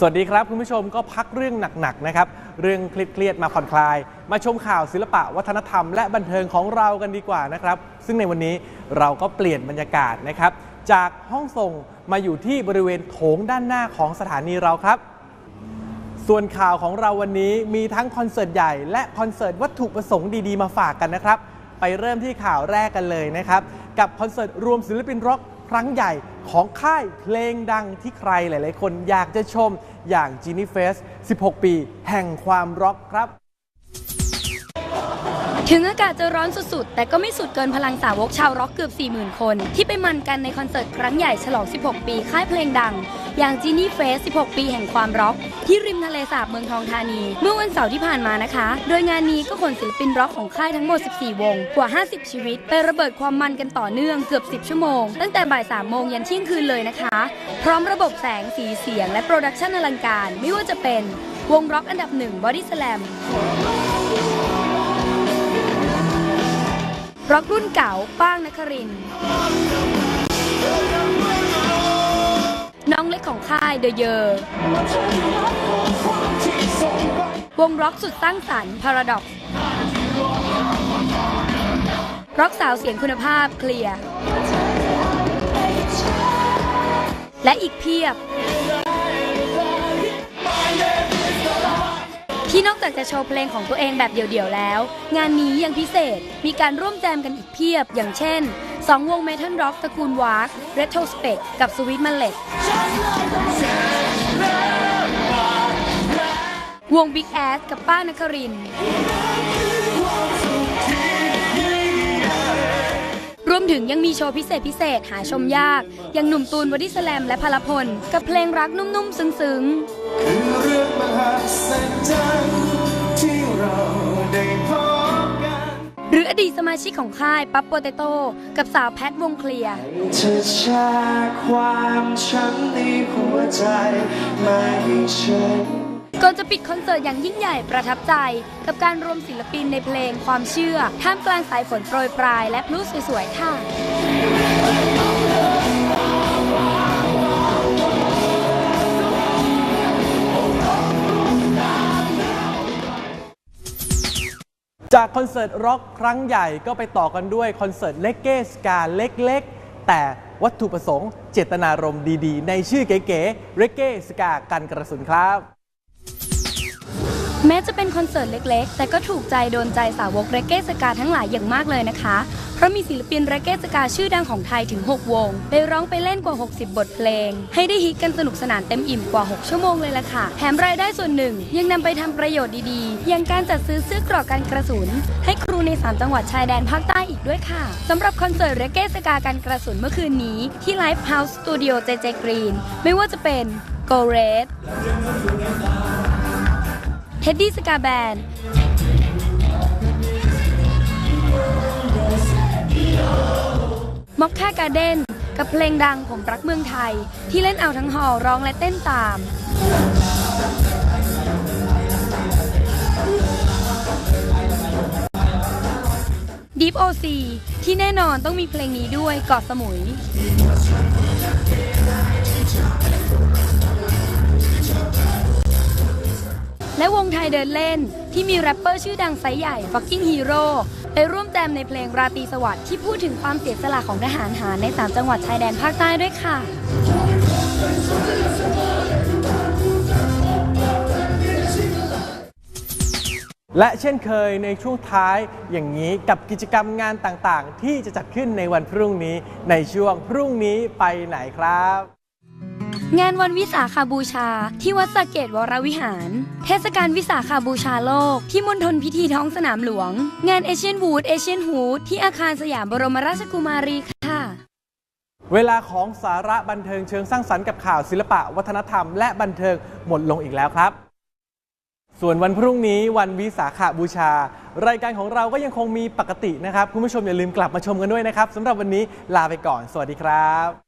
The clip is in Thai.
สวัสดีครับ คุณผู้ชมก็พักเรื่องหนักๆนะครับ เรื่องเครียดๆมาผ่อนคลาย มาชมข่าวศิลปะวัฒนธรรมและบันเทิงของเรากันดีกว่านะครับ ซึ่งในวันนี้เราก็เปลี่ยนบรรยากาศนะครับ จากห้องส่งมาอยู่ที่บริเวณโถงด้านหน้าของสถานีเราครับ ส่วนข่าวของเราวันนี้มีทั้งคอนเสิร์ตใหญ่และคอนเสิร์ตวัตถุประสงค์ดีๆมาฝากกันนะครับ ไปเริ่มที่ข่าวแรกกันเลยนะครับ กับคอนเสิร์ตรวมศิลปินร็อกครั้งใหญ่ ของค่ายเพลงดังที่ใครหลาย ๆ คนอยากจะชมอย่าง g e n i f e s 16 ปี แห่งความร็อกครับ ถึงอากาศจะร้อนสุดๆ แต่ก็ไม่สุดเกินพลังสาวกชาวร็อกเกือบ 40,000 คน ที่ไปมันกันในคอนเสิร์ตครั้งใหญ่ฉลอง 16 ปีค่ายเพลงดัง อย่างจีนี่เฟส 16 ปีแห่งความร็อก ที่ริมทะเลสาบเมืองทองธานี เมื่อวันเสาร์ที่ผ่านมานะคะ โดยงานนี้ก็ขนศิลปินร็อกของค่ายทั้งหมด 14 วง กว่า 50 ชีวิต ไประเบิดความมันกันต่อเนื่องเกือบ 10 ชั่วโมง ตั้งแต่บ่าย 3 โมงยันเที่ยงคืนเลยนะคะ พร้อมระบบแสงสีเสียง และโปรดักชันอลังการ ไม่ว่าจะเป็นวงร็อกอันดับหนึ่งบอดี้สแลม ร็อกรุ่นเก่าป้างนคริน น้องเล็กของค่ายเดอะเยอร์วงร็อกสุดสร้างสรรค์พาราดอกร็อกสาวเสียงคุณภาพเคลียร์ และอีกเพียบ ที่นอกจากจะโชว์เพลงของตัวเองแบบเดี่ยวๆแล้ว งานนี้ยังพิเศษมีการร่วมแจมกันอีกเพียบ อย่างเช่น 2 วงเมทัลร็อกตระกูลวาร์ r เรโทสเปกกับสวิตมันเล็ตวง Big Ass กับป้านครินรวมถึงยังมีโชว์พิเศษพิเศษหาชมยาก อย่างหนุ่มตูนวดิสแลมและพลพล กับเพลงรักนุ่มๆ ซึ้งๆ สมาชิกของค่ายปั๊บโปเตโต้กับสาวแพทวงเคลียร์เธอแชร์ความช้ำในหัวใจมาให้ฉันก่อนจะปิดคอนเสิร์ตอย่างยิ่งใหญ่ประทับใจ กับการรวมศิลปินในเพลงความเชื่อ ท่ามกลางสายฝนโปรยปลายและพลุสวยๆค่ะ จากคอนเสิร์ตร็อกครั้งใหญ่ก็ไปต่อกันด้วยคอนเสิร์ตเลกเกสกาเล็กๆ แต่วัตถุประสงค์ เจตนารมณ์ดีๆ ในชื่อเก๋ๆเรเกสกากันกระสุนครับ แม้จะเป็นคอนเสิร์ตเล็กๆ แต่ก็ถูกใจโดนใจสาวกเรเก้สกาทั้งหลายอย่างมากเลยนะคะ เพราะมีศิลปินเรเก้สกาชื่อดังของไทยถึง 6 วง ไปร้องไปเล่นกว่า 60 บทเพลง ให้ได้ฮิตกันสนุกสนานเต็มอิ่มกว่า 6 ชั่วโมงเลยล่ะค่ะ แถมรายได้ส่วนหนึ่ง ยังนำไปทำประโยชน์ดีๆ อย่างการจัดซื้อเสื้อกรอกกันกระสุน ให้ครูใน 3 จังหวัดชายแดนภาคใต้อีกด้วยค่ะสำหรับคอนเสิร์ตเรเก้สกากันกระสุนเมื่อคืนนี้ที่ Live House Studio JJ Green ไม่ว่าจะเป็น Go Red ดดี้สกาแบนม็อกค่าการ์เด้นกับเพลงดังผมรักเมืองไทย ที่เล่นเอาทั้งหอร้องและเต้นตาม Deep OC ที่แน่นอนต้องมีเพลงนี้ด้วยเกาะสมุย วงไทยเดินเล่น ที่มีแรปเปอร์ชื่อดังไซใหญ่ Fucking Hero ไปร่วมแจมในเพลงราตรีสวัสดิ์ที่พูดถึงความเสียสละของทหารหารใน 3 จังหวัดชายแดนภาคใต้ด้วยค่ะและเช่นเคยในช่วงท้ายอย่างนี้กับกิจกรรมงานต่างๆ ที่จะจัดขึ้นในวันพรุ่งนี้ในช่วงพรุ่งนี้ไปไหนครับ งานวันวิสาขาบูชา ที่วัดสะเกตวรวิหาร เทศกาลวิสาขาบูชาโลก ที่มณฑลพิธีท้องสนามหลวง งานเอเชียนวูดเอเชียนฮูดที่อาคารสยามบรมราชกุมารีค่ะ เวลาของสาระบันเทิงเชิงสร้างสรรค์กับข่าวศิลปะวัฒนธรรมและบันเทิงหมดลงอีกแล้วครับ ส่วนวันพรุ่งนี้วันวิสาขาบูชา รายการของเราก็ยังคงมีปกตินะครับคุณผู้ชมอย่าลืมกลับมาชมกันด้วยนะครับสำหรับวันนี้ลาไปก่อน สวัสดีครับ